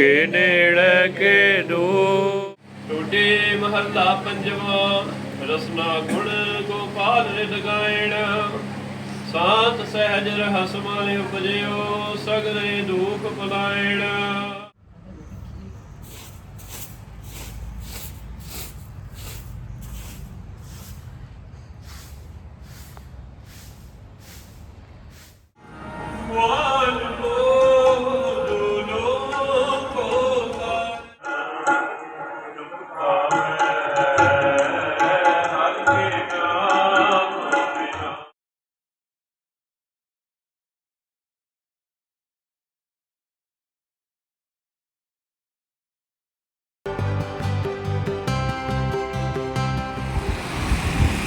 ਕੇ ਨੇੜੇ ਕੇ ਦੂ ਟੁੱਟੇ ਮਹੱਲਾ ਪੰਜਵਾਂ, ਰਸਨਾ ਗੁਣ ਗੋਪਾਲ ਰਿਦ ਗਾਇਣ। ਸਾਤ ਸਹਿਜ ਰਹਸ ਮਾਇ ਉਪਜਿਓ, ਸਗਲੇ ਦੁਖ ਪਲਾਇਣ।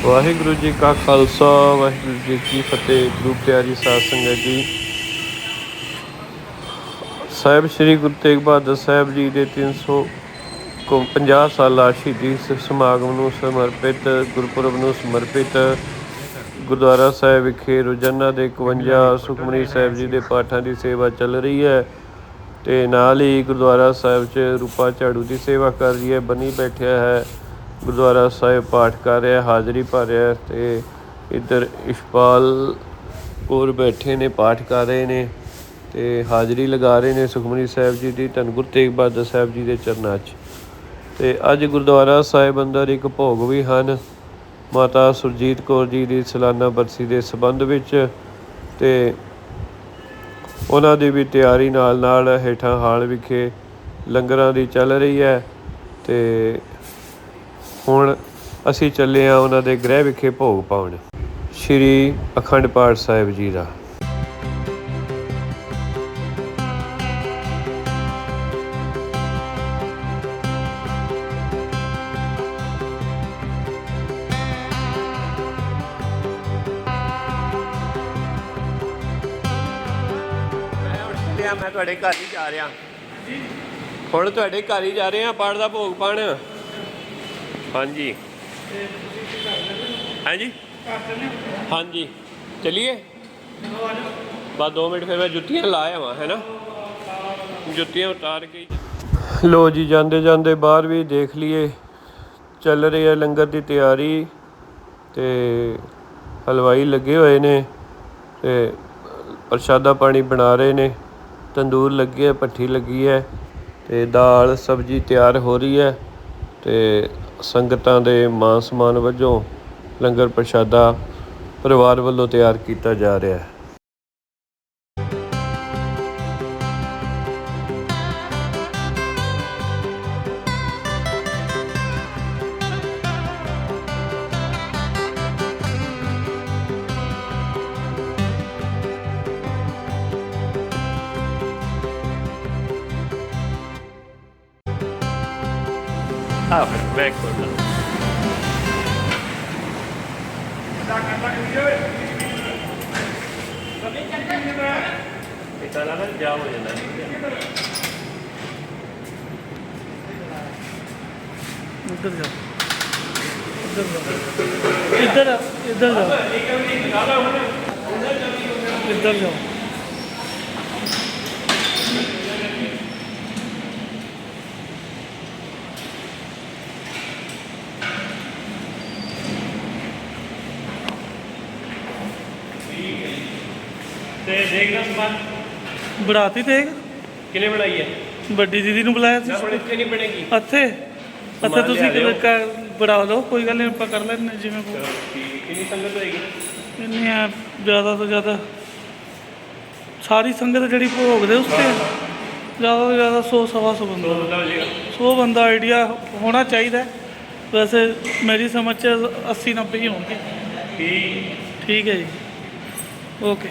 ਵਾਹਿਗੁਰੂ ਜੀ ਕਾ ਖਾਲਸਾ, ਵਾਹਿਗੁਰੂ ਜੀ ਕੀ ਫਤਿਹ, ਗੁਰੂ ਤਿਆਰੀ ਸਾਧ ਸੰਗਤ ਜੀ। ਸਾਹਿਬ ਸ੍ਰੀ ਗੁਰੂ ਤੇਗ ਬਹਾਦਰ ਸਾਹਿਬ ਜੀ ਦੇ 300 ਕੋ 50 ਸਾਲਾ ਸ਼ਹੀਦੀ ਸਮਾਗਮ ਨੂੰ ਸਮਰਪਿਤ, ਗੁਰਪੁਰਬ ਨੂੰ ਸਮਰਪਿਤ ਗੁਰਦੁਆਰਾ ਸਾਹਿਬ ਵਿਖੇ ਰੋਜ਼ਾਨਾ ਦੇ 51 ਸੁਖਮਨੀ ਸਾਹਿਬ ਜੀ ਦੇ ਪਾਠਾਂ ਦੀ ਸੇਵਾ ਚੱਲ ਰਹੀ ਹੈ ਤੇ ਨਾਲ ਹੀ ਗੁਰਦੁਆਰਾ ਸਾਹਿਬ 'ਚ ਰੂਪਾ ਝਾੜੂ ਦੀ ਸੇਵਾ ਕਰ ਰਹੀ ਹੈ ਬਣੀ ਬੈਠਿਆ ਹੈ। ਗੁਰਦੁਆਰਾ ਸਾਹਿਬ ਪਾਠ ਕਰ ਰਿਹਾ, ਹਾਜ਼ਰੀ ਭਰ ਰਿਹਾ ਹੈ ਤੇ ਇੱਧਰ ਇਸ਼ਪਾਲ ਕੋਰ ਬੈਠੇ ਨੇ, ਪਾਠ ਕਰ ਰਹੇ ਨੇ ਤੇ ਹਾਜ਼ਰੀ ਲਗਾ ਰਹੇ ਨੇ ਸੁਖਮਨੀ ਸਾਹਿਬ ਜੀ ਦੀ, ਧੰਨ ਗੁਰੂ ਤੇਗ ਬਹਾਦਰ ਸਾਹਿਬ ਜੀ ਦੇ ਚਰਨਾਂ 'ਚ। ਤੇ ਅੱਜ ਗੁਰਦੁਆਰਾ ਸਾਹਿਬ ਅੰਦਰ ਇੱਕ ਭੋਗ ਵੀ ਹਨ, ਮਾਤਾ ਸੁਰਜੀਤ ਕੌਰ ਜੀ ਦੀ ਸਾਲਾਨਾ ਬਰਸੀ ਦੇ ਸਬੰਧ ਵਿੱਚ ਤੇ ਉਹਨਾਂ ਦੀ ਵੀ ਤਿਆਰੀ ਨਾਲ ਨਾਲ ਹੇਠਾਂ ਹਾਲ ਵਿਖੇ ਲੰਗਰਾਂ ਦੀ ਚੱਲ ਰਹੀ ਹੈ ਤੇ ਹੁਣ ਅਸੀਂ ਚੱਲੇ ਆ ਉਹਨਾਂ ਦੇ ਗ੍ਰਹਿ ਵਿਖੇ ਭੋਗ ਪਾਉਣ। ਸ਼੍ਰੀ ਅਖੰਡ ਪਾਠ ਸਾਹਿਬ ਜੀ ਦਾ। ਮੈਂ ਤੁਹਾਡੇ ਘਰ ਹੀ ਜਾ ਰਿਹਾ। ਹੁਣ ਤੁਹਾਡੇ ਘਰ ਹੀ ਜਾ ਰਹੇ ਆ ਪਾਠ ਦਾ ਭੋਗ ਪਾਣ ਹਾਂਜੀ। ਹਾਂਜੀ? ਹਾਂਜੀ। ਚਲਿਏ? ਬਸ 2 ਮਿੰਟ ਫਿਰ ਮੈਂ ਜੁੱਤੀਆਂ ਲਾ ਆਵਾਂ ਹੈ ਨਾ ਜੁੱਤੀਆਂ ਉਤਾਰ ਕੇ ਲੋ ਜੀ, ਜਾਂਦੇ ਜਾਂਦੇ ਬਾਹਰ ਵੀ ਦੇਖ ਲਈਏ। ਚੱਲ ਰਹੀ ਹੈ ਲੰਗਰ ਦੀ ਤਿਆਰੀ ਤੇ ਹਲਵਾਈ ਲੱਗੇ ਹੋਏ ਨੇ ਤੇ ਪ੍ਰਸ਼ਾਦਾ ਪਾਣੀ ਬਣਾ ਰਹੇ ਨੇ। ਤੰਦੂਰ ਲੱਗੇ ਹੈ, ਭੱਠੀ ਲੱਗੀ ਹੈ ਤੇ ਦਾਲ, ਸਬਜ਼ੀ ਤਿਆਰ ਹੋ ਰਹੀ ਹੈ ਤੇ ਸੰਗਤਾਂ ਦੇ ਮਾਨ ਸਮਾਨ ਵਜੋਂ ਲੰਗਰ ਪ੍ਰਸ਼ਾਦਾ ਪਰਿਵਾਰ ਵੱਲੋਂ ਤਿਆਰ ਕੀਤਾ ਜਾ ਰਿਹਾ ਹੈ। ਆ ਫਿਰ ਬੈਕ ਕੋਲ ਇਤਾਂ ਨਾਲ ਜਾ ਹੋ ਜਾਂਦਾ ਜਾ ਇੱਧਰ ਜਾ ਇੱਧਰ ਇੱਧਰ ਜਾ ਇੱਧਰ ਜਾ ਤੇ ਦੇਖਣਾ ਸਮਾਨ। ਬੜਾਤੀ ਤੇ? ਕਿਨੇ ਬਣਾਈ ਹੈ ਵੱਡੀ ਦੀਦੀ ਨੂੰ ਬੁਲਾਇਆ ਸੀ। ਨਾ ਇੱਥੇ ਨਹੀਂ ਬਣੇਗੀ। ਇੱਥੇ ਸਮਾਨ ਤੁਸੀਂ। ਕਰ ਬੜਾ ਲਓ ਕੋਈ ਗੱਲ ਨਹੀਂ ਆਪਾਂ ਕਰ ਲੈਣੇ ਜਿਵੇਂ ਕੋ ਕਿੰਨੀ ਸੰਗਤ ਹੋਏਗੀ? ਇੰਨੀ ਆ ਜ਼ਿਆਦਾ ਤੋਂ ਜ਼ਿਆਦਾ। ਸਾਰੀ ਸੰਗਤ ਜਿਹੜੀ ਭੋਗ ਦੇ ਉੱਤੇ ਜ਼ਿਆਦਾ ਤੋਂ ਜ਼ਿਆਦਾ 100 ਸਵਾ ਸੌ ਬੰਦਾ। ਦੋ ਬੰਦਾ ਹੋ ਜਾਏਗਾ। 100 ਬੰਦਾ ਆਈਡੀਆ ਹੋਣਾ ਚਾਹੀਦਾ। ਵੈਸੇ ਮੇਰੀ ਸਮਝ ਚ 80 90 ਹੀ ਹੋਣਗੇ। ਠੀਕ। ਠੀਕ ਹੈ ਜੀ। ਓਕੇ।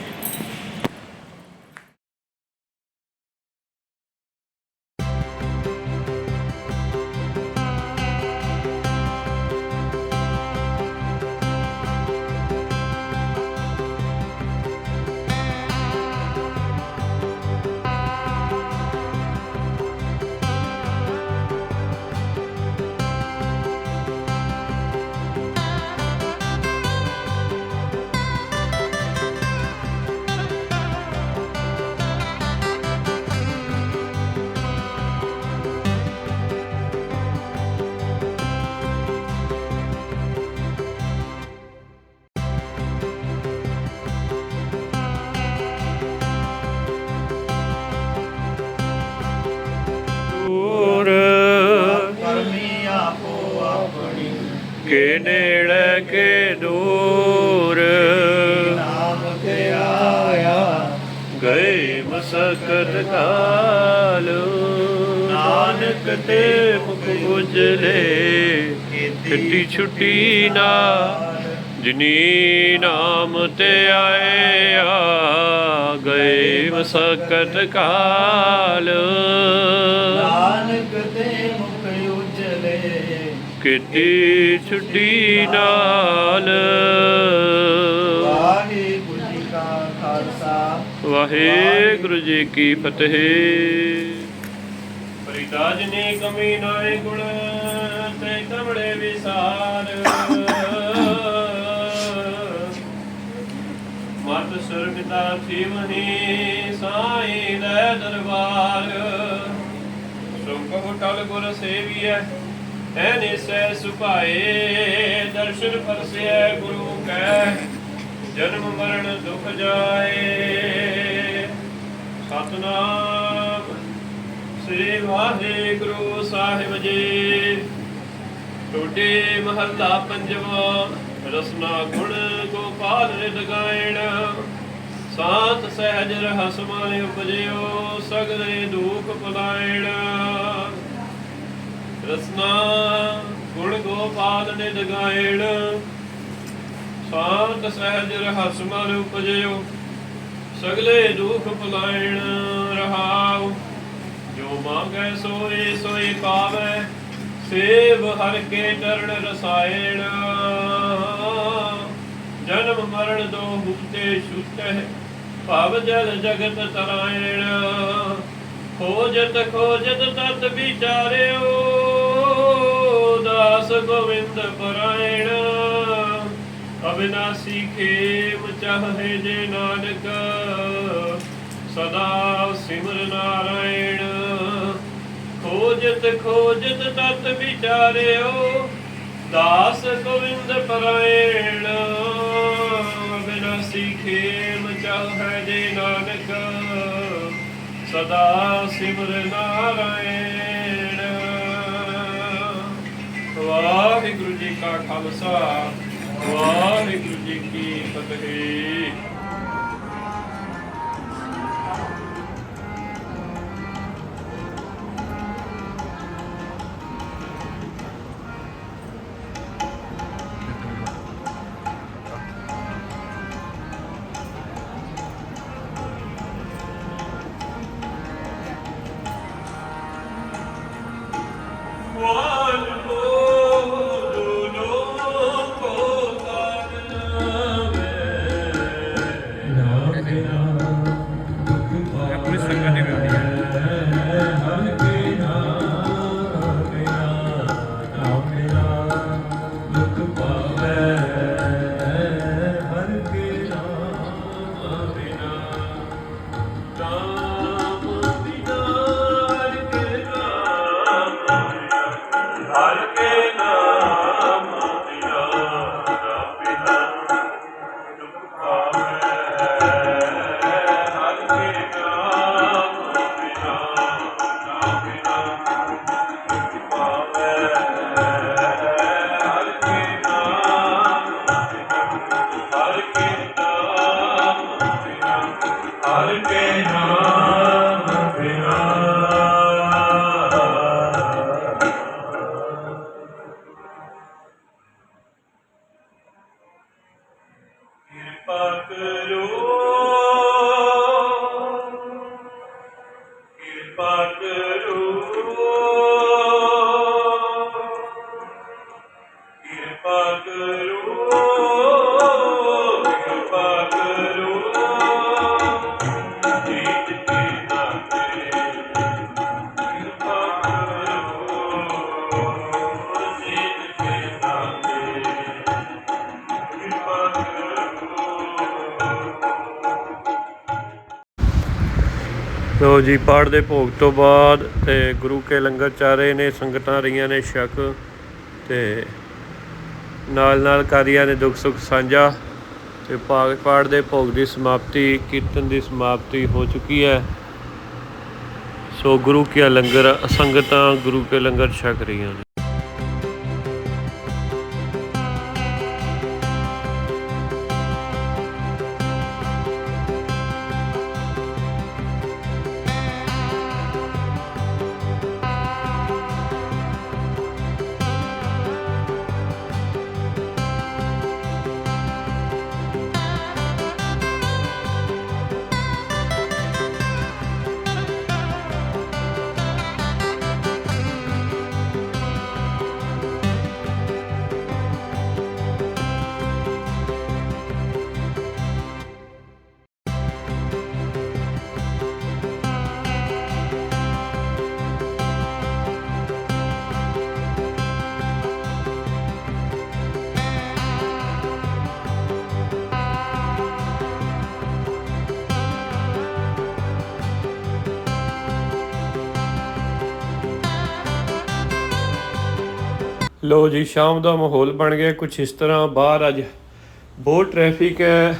ਗਏ ਮਸਕਤ ਕਾਲ। ਨਾਨਕ ਤੇ ਮੁਖ ਉਜਲੇ ਕਿੱਟੀ ਛੁੱਟੀ ਨਾ ਜਿਨੀ ਨਾਮ ਤੇ ਆਇਆ ਗਏ ਮਸਕਤ ਕਾਲ। ਨਾਨਕ ਤੇ ਮੁਖ ਉਜਲੇ ਕਿੱਟੀ ਛੁੱਟੀ ਨਾਲ। ਵਾਹਿਗੁਰੂ ਜੀ ਕੀ ਫਤਿਹ। ਫਰੀਦਾਜ ਨੇ ਕਮੀ ਨਾਏ ਗੁਣ ਤੇ ਕਮੜੇ ਵਿਸਾਰ। ਮਤ ਸੁਰਗਤਾ ਥੀਵਨੀ ਸਾਈ ਲੈ ਦਰਬਾਰ। ਸੁਖ ਟਲ ਗੁਰ ਸੇਵੀਐ ਐਨੇ ਸੈ ਸੁਭਾਏ। ਦਰਸ਼ਨ ਪਰਸਿਐ ਗੁਰੂ ਕੈ, ਜਨਮ ਮਰਨ ਦੁਖ ਜਾਏ। ਸਤਨਾਮ। ਸ੍ਰੀ ਵਾਹਿਗੁਰੂ ਸਾਹਿਬ ਜੀ। ਟੋਡੇ ਮਹੱਲਾ ਪੰਜਵਾਂ ਰਸਨਾ ਗੁਣ ਗੋਪਾਲ ਰਿਦ ਗਾਇਣ ਸਾਤ ਸਹਿਜ ਰਹਸ ਮਾਇ ਉਪਜਿਓ, ਸਗਲੇ ਦੁਖ ਭੁਲਾਇਣ ਰਸਨਾ ਗੁਣ ਗੋਪਾਲ ਨਿਦ ਗਾਇਣ ਸਾਤ ਸਹਿਜ ਰਹਸ ਮਨ ਉਪਜਿਓ ਸਗਲੇ ਦੁਖ ਭੁਲਾਇਣ ਰਹਾਉ। ਜੋ ਮੰਗੈ ਸੋਏ ਸੋਈ ਪਾਵੈ। ਸੇਵ ਹਰ ਕੇ ਚਰਨ ਰਸਾਇਣ। ਜਨਮ ਮਰਨ ਦੋ ਹੁਕਤੇ ਛੁਟੈ ਭਵ ਜਲ ਜਗਤ ਤਰਾਇਣ। ਖੋਜਤ ਖੋਜਤ ਤਤ ਵਿਚਾਰਿਓ, ਦਾਸ ਗੋਵਿੰਦ ਪਰਾਇਣ। ਅਬਿਨਾਸੀ ਖੇਮ ਚਾਹੇ ਜੇ ਨਾਨਕ, ਸਦਾ ਸਿਮਰ ਨਾਰਾਇਣ। ਖੋਜਤ ਖੋਜਤ ਤਤ ਵਿਚਾਰਿਓ, ਦਾਸ ਗੋਵਿੰਦ ਪਰਾਇਣ। ਬਿਨਾਸੀ ਖੇਮ ਚਾਹੇ ਜੇ ਨਾਨਕ, ਸਦਾ ਸਿਮਰ ਨਾਰਾਇਣ। ਵਾਹਿਗੁਰੂ ਜੀ ਕਾ ਖਾਲਸਾ। ਵਾਹਿਗੁਰੂ ਜੀ ਕੀ ਫਤਿਹ। ਲੋ ਜੀ, ਪਾਠ ਦੇ ਭੋਗ ਤੋਂ ਬਾਅਦ ਤੇ ਗੁਰੂ ਕੇ ਲੰਗਰ ਚੱਲ ਰਹੇ ਨੇ, ਸੰਗਤਾਂ ਰਹੀਆਂ ਨੇ ਸ਼ੱਕ ਤੇ ਨਾਲ ਨਾਲ ਕਾਰੀਆਂ ਨੇ ਦੁੱਖ ਸੁੱਖ ਸਾਂਝਾ ਤੇ ਪਾ- ਪਾਠ ਦੇ ਭੋਗ ਦੀ ਸਮਾਪਤੀ, ਕੀਰਤਨ ਦੀ ਸਮਾਪਤੀ ਹੋ ਚੁੱਕੀ ਹੈ। ਸੋ ਗੁਰੂ ਕੇ ਲੰਗਰ, ਸੰਗਤਾਂ ਗੁਰੂ ਕੇ ਲੰਗਰ ਛਕ ਰਹੀਆਂ ਨੇ। ਲੋ ਜੀ, ਸ਼ਾਮ ਦਾ ਮਾਹੌਲ ਬਣ ਗਿਆ। ਕੁਝ ਇਸ ਤਰ੍ਹਾਂ ਬਾਹਰ ਅੱਜ ਬਹੁਤ ਟ੍ਰੈਫਿਕ ਹੈ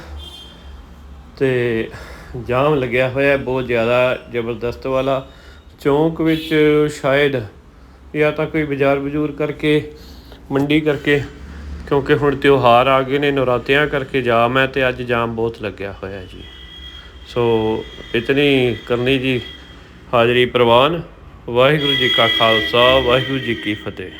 ਤੇ ਜਾਮ ਲੱਗਿਆ ਹੋਇਆ ਬਹੁਤ ਜ਼ਿਆਦਾ ਜ਼ਬਰਦਸਤ ਵਾਲਾ। ਚੌਂਕ ਵਿੱਚ ਸ਼ਾਇਦ ਜਾਂ ਤਾਂ ਕੋਈ ਬਾਜ਼ਾਰ ਬਜੂਰ ਕਰਕੇ, ਮੰਡੀ ਕਰਕੇ, ਕਿਉਂਕਿ ਹੁਣ ਤਿਉਹਾਰ ਆ ਗਏ ਨੇ, ਨਵਰਾਤਿਆਂ ਕਰਕੇ ਜਾਮ ਹੈ ਤੇ ਅੱਜ ਜਾਮ ਬਹੁਤ ਲੱਗਿਆ ਹੋਇਆ ਜੀ। ਸੋ ਇਤਨੀ ਕਰਨੀ ਜੀ ਹਾਜ਼ਰੀ ਪ੍ਰਵਾਨ। ਵਾਹਿਗੁਰੂ ਜੀ ਕਾ ਖਾਲਸਾ, ਵਾਹਿਗੁਰੂ ਜੀ ਕੀ ਫਤਿਹ।